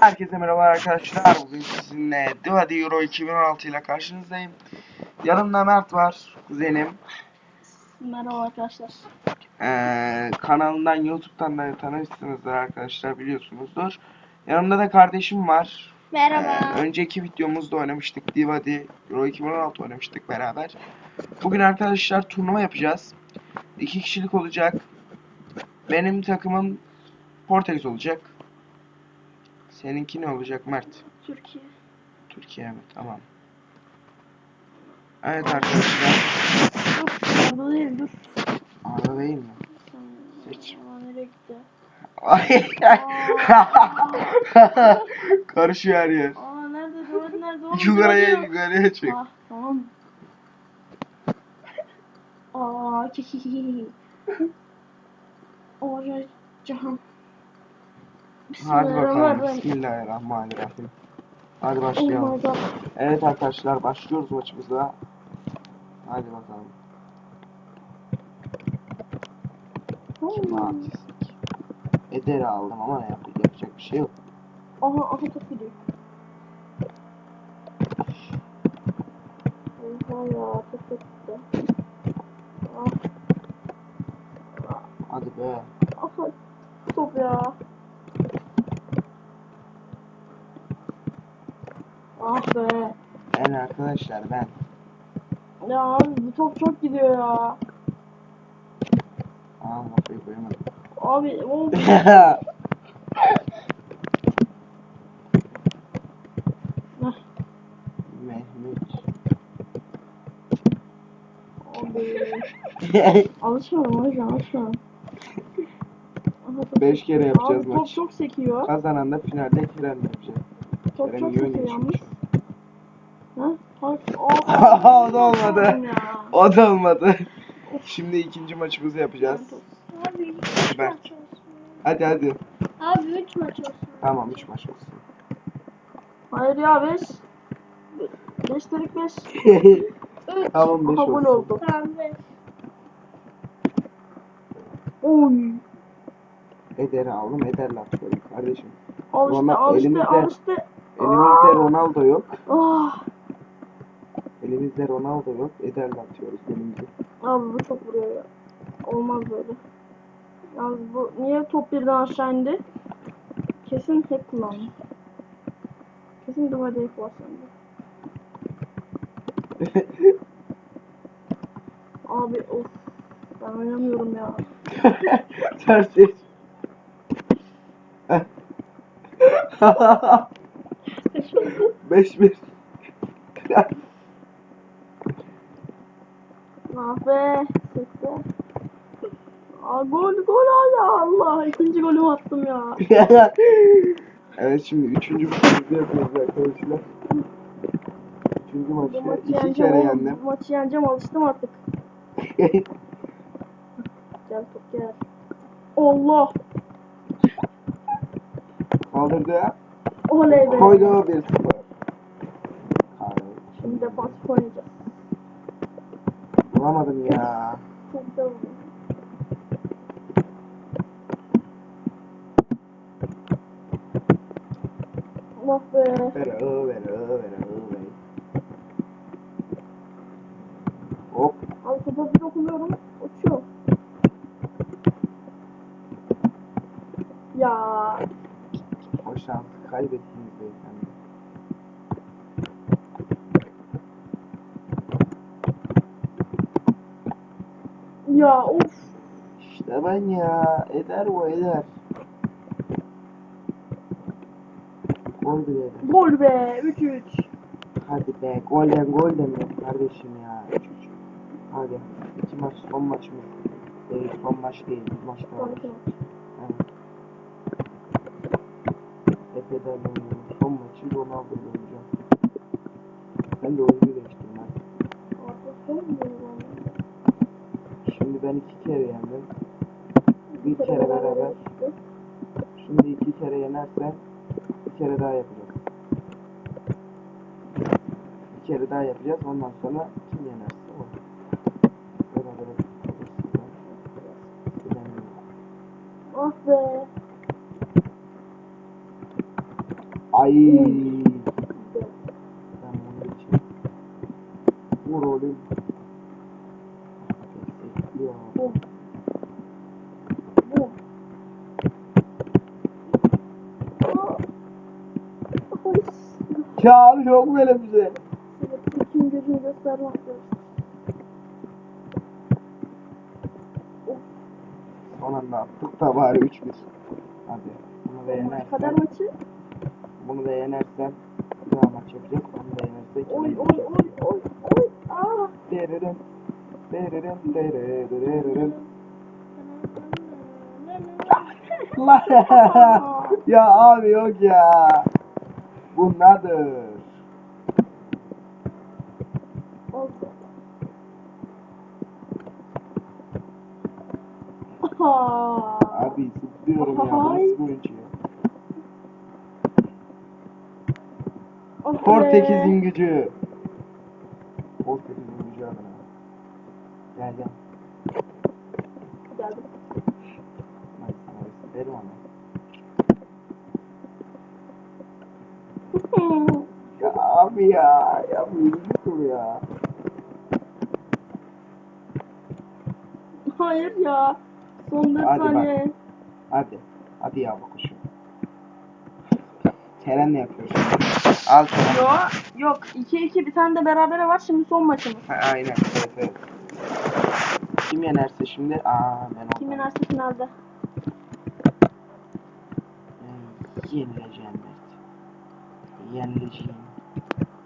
Herkese merhaba arkadaşlar. Bugün sizinle Divadi Euro 2016 ile karşınızdayım. Yanımda Mert var, kuzenim. Merhaba arkadaşlar. Ee, kanalından, YouTube'dan da tanırsınızdır arkadaşlar biliyorsunuzdur. Yanımda da kardeşim var. Merhaba. Ee, önceki videomuzda oynamıştık. Divadi Euro 2016 oynamıştık beraber. Bugün arkadaşlar turnuva yapacağız. İki kişilik olacak. Benim takımım Portekiz olacak. Seninki ne olacak Mert? Türkiye. Türkiye mi? Tamam. Evet arkadaşlar. Orada değil dur. Arada değil mi? Seç. Karışıyor her yer. Aa nerede? Doğru nerede? Oğlum, Yukarıya yukarıya çık. Ah tamam. Aa kihihihi. Oraya Cihan. Hadi bakalım. Bismillahirrahmanirrahim. Hadi başlayalım. Evet arkadaşlar başlıyoruz maçımıza. Hadi bakalım. Kim atacak? Eder'i aldım ama yapacak, yapacak bir şey yok. Aha aha top gidiyor. Oha ya çok kötü. Hadi be. Aha top ya. Ah be. Ben arkadaşlar ben. Ya abi bu top çok gidiyor ya. Aa kafayı koyamadım. Abi o Mehmet. abi. Alışmıyorum hocam alışmıyorum. Aha, top- 5 kere yapacağız Abi top maç. çok sekiyor. Kazanan da finalde Kerem yapacak. Top Kerem çok sekiyor yalnız. Aa, O da olmadı. O da olmadı. Şimdi ikinci maçımızı yapacağız. Abi 3 Ben- maç olsun. Hadi hadi. Abi 3 maç olsun. Tamam 3 maç olsun. Hayır ya 5. 5 dedik 5. 3. tamam 5 Aha gol olsun. oldu. Tamam 5. Oy. Eder'i aldım. Eder'le atıyorum kardeşim. Al işte Rona- al işte elimizde- al işte. Elimizde Ronaldo yok. Ah. Elimizde Ronaldo yok. Eder'le atıyoruz golümüzü. Abi bu çok vuruyor ya. Olmaz böyle. Yalnız bu niye top birden aşağı indi? Kesin hep kullandı. Kesin duvar değil kullandı. Abi of. Ben oynamıyorum ya. Ters et. 5 1 Ah be. Sekte. Aa, gol gol hala Allah. ikinci golümü attım ya. Evet şimdi üçüncü maçımızı yapıyoruz arkadaşlar. Üçüncü maçta maçı iki yeneceğim kere yendim. Maçı yeneceğim alıştım artık. Gel top gel. Allah. Kaldırdı ya. Oley be. Koydu 1-0. Şimdi defansif oynayacağız. Vuramadım ya. Be. Ver o ver o ver o ver. Hop. Abi bir dokunuyorum. Uçuyor. Ya. O şansı kaybettiniz beyefendi. Ya of. İşte ben ya. Eder bu eder. Gol bile eder. Gol be. 3-3. Hadi be. Golden gol demiyor kardeşim ya. 3-3. Hadi. İki maç son maçımız. Değil son maç değil. Bir maç daha var. Evet. Efe'den oynuyorum. Son maçı Ronaldo'yla oynayacağım. Ben de oyuncu değiştirdim. Artık son mu ben iki kere yendim. Bir kere beraber. Şimdi iki kere yenerse bir kere daha yapacağız. Bir kere daha yapacağız. Ondan sonra kim yenerse o. Beraber. Ah be. Ay. Ben bunu geçeyim. Vur oğlum. Ya. Bu. Bu. Ay, Abi yok böyle bir şey. Evet, bütün gözünü göstermek lazım. Son anda attık da bari 3-1. Hadi. Bunu da Kader yenersen, maçı. bunu da yenersen bir daha maç yapacağız. Onu da yenersek Oy oy oy oy oy. Aa. Deririm. Deririm. Deririm. ya abi yok ya. Bu. Aha. Abi zıplıyorum ya. Nasıl bir oyuncu ya? Portekiz'in gücü. Portekiz'in gücü adına. Gel gel. Geldim. Ben sana isterim ama. Ya abi ya. Ya bu ilginç ya. Hayır ya. Son 4 Hadi bak. saniye. Hadi. Hadi ya bakışım. Kerem ne yapıyor şimdi? Al Kerem. Yo, yok 2-2 bir tane de berabere var şimdi son maçımız. Ha, aynen. Evet, evet. Kim yenerse şimdi? Aa ben Kim oldum. yenerse finalde. Yenileceğim Mert. Yenileceğim.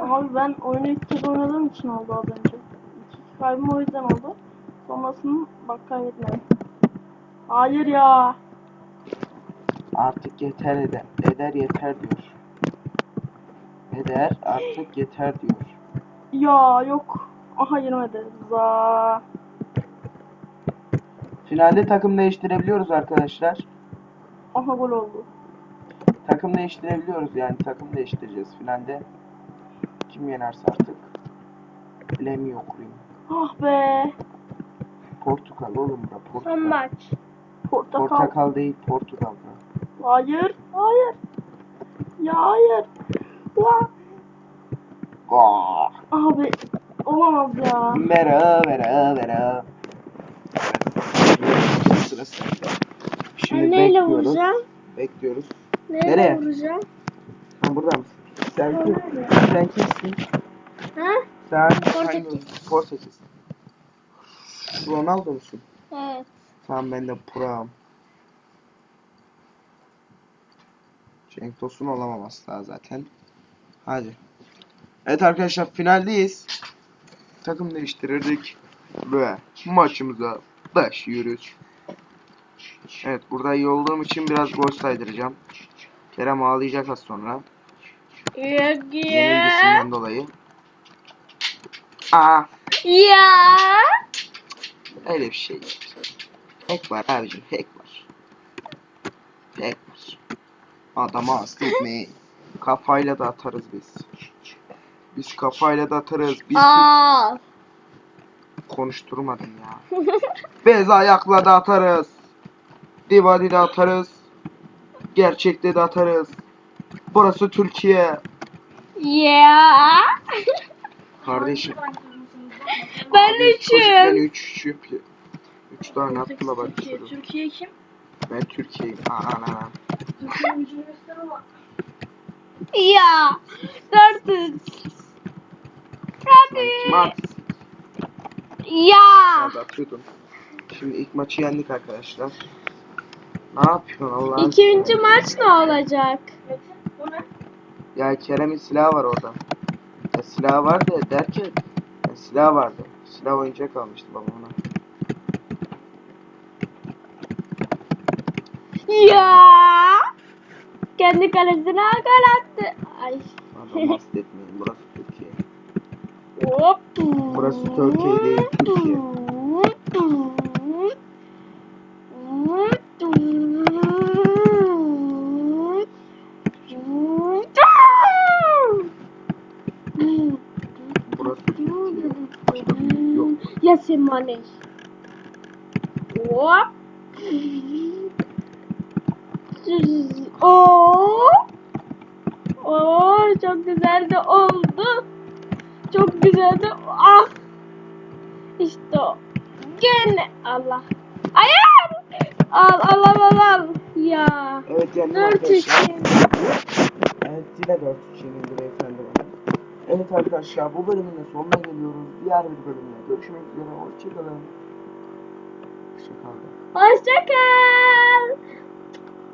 Abi ben oyunu ilk kez oynadığım için oldu az önce. 2 kaybım o yüzden oldu. Sonrasını bak kaybetmedim. Hayır ya. Artık yeter eder. Eder yeter diyor. Eder artık yeter diyor. Ya yok. Aha yenemedi. Za. Finalde takım değiştirebiliyoruz arkadaşlar. Aha gol oldu. Takım değiştirebiliyoruz yani takım değiştireceğiz finalde. Kim yenerse artık. Bilemiyor kurayım. Ah be. Portakal oğlum Son Portakal. maç. Portakal. Portakal değil Portakal. Hayır. Hayır. Ya hayır. Ya. Aa, Abi olamaz ya. Vera vera vera. Sıra sende. Şimdi bekliyoruz. vuracağım? Bekliyoruz. Neyle Nereye? vuracağım? Sen burada mısın? Sen kim? Sen kimsin? Ha? Sen Portekiz. Portekiz. Ronaldo musun? Evet. Tamam ben de Puram. Cenk Tosun olamaması daha zaten. Hadi. Evet arkadaşlar finaldeyiz. Takım değiştirirdik. Ve maçımıza başlıyoruz. Evet burada iyi olduğum için biraz gol saydıracağım. Kerem ağlayacak az sonra. Yok ya. Yenilgisinden dolayı. Aa Ya. öyle bir şey yok. Hack var abicim hack var. Hack var. Adama hasta etmeyin. Kafayla da atarız biz. Biz kafayla da atarız. Biz Aa. konuşturmadın ya. Bez ayakla da atarız. Divadi de atarız. Gerçekte de atarız. Burası Türkiye. Ya. Kardeşim. Ben Abi, çocukken üçüm. üç üç Üç tane attılar bak Türkiye, çocuk. Türkiye kim? Ben Türkiye'yim. Ana ama. Ya. Kim Hadi. at? Ya. Hadi atıyordun. Şimdi ilk maçı yendik arkadaşlar. Ne yapıyorsun Allah'ın İkinci maç ne olacak? Metin bu ne? Ya Kerem'in silahı var orada. Ya silahı var da derken ya silah vardı. Silah oyuncak almıştı babamına. Ya. Kendi kalesine gol attı. Ay. Adam hasta etmeyin. Burası Türkiye. Hop. Burası Türkiye değil, Türkiye. Burası Türkiye. Başka bir yer yok. Yasemane. Hop. Oo. çok güzel de oldu. Çok güzel de ah. İşte o. Gene Allah. Ayağım. Al al al al. Ya. Evet yendim Dört arkadaşlar. Evet yine 4 3 yenildi beyefendi bana. Evet arkadaşlar bu bölümün de sonuna geliyoruz. Diğer bir bölümde görüşmek üzere. Hoşçakalın. Hoşçakalın. Hoşça kal.